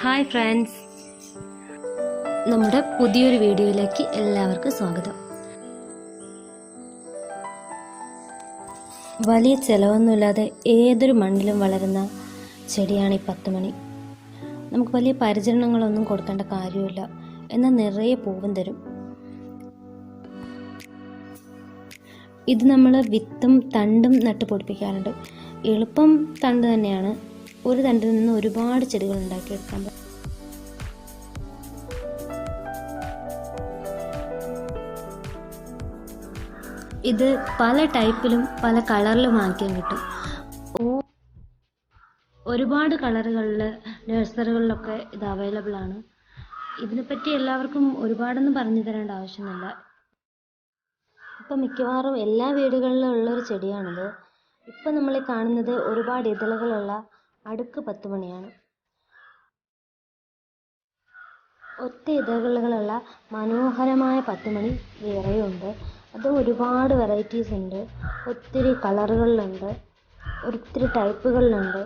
Hi friends നമ്മുടെ പുതിയൊരു വീഡിയോയിലേക്ക് എല്ലാവർക്കും സ്വാഗതം. വലിയ ചിലവൊന്നുമില്ലാതെ ഏതൊരു മണ്ണിലും വളരുന്ന ചെടിയാണ് ഈ പത്ത് മണി നമുക്ക് വലിയ പരിചരണങ്ങളൊന്നും കൊടുക്കേണ്ട കാര്യമില്ല. എന്നാൽ നിറയെ പൂവും തരും. ഇത് നമ്മൾ വിത്തും തണ്ടും നട്ട് പൊടിപ്പിക്കാറുണ്ട് എളുപ്പം തണ്ട് തന്നെയാണ്. ഒരു തണ്ടിൽ നിന്ന് ഒരുപാട് ചെടികൾ ഉണ്ടാക്കിയെടുക്കാൻ പറ്റും. ഇത് പല ടൈപ്പിലും പല കളറിലും വാങ്ങിക്കാൻ കിട്ടും. ഒരുപാട് കളറുകളിൽ നഴ്സറികളിലൊക്കെ ഇത് അവൈലബിൾ ആണ്. ഇതിനെപ്പറ്റി എല്ലാവർക്കും ഒരുപാടൊന്നും പറഞ്ഞു തരേണ്ട ആവശ്യമില്ല ഇപ്പം മിക്കവാറും എല്ലാ വീടുകളിലും ഉള്ളൊരു ചെടിയാണിത്. ഇപ്പം നമ്മൾ കാണുന്നത് ഒരുപാട് ഇതളുകളുള്ള അടുക്ക് പത്ത് മണിയാണ്. ഒറ്റ ഇതളുകളുള്ള മനോഹരമായ പത്തുമണി വേറെയുണ്ട്. അത് ഒരുപാട് വെറൈറ്റീസ് ഉണ്ട്. ഒത്തിരി കളറുകളിലുണ്ട് ഒത്തിരി ടൈപ്പുകളിലുണ്ട്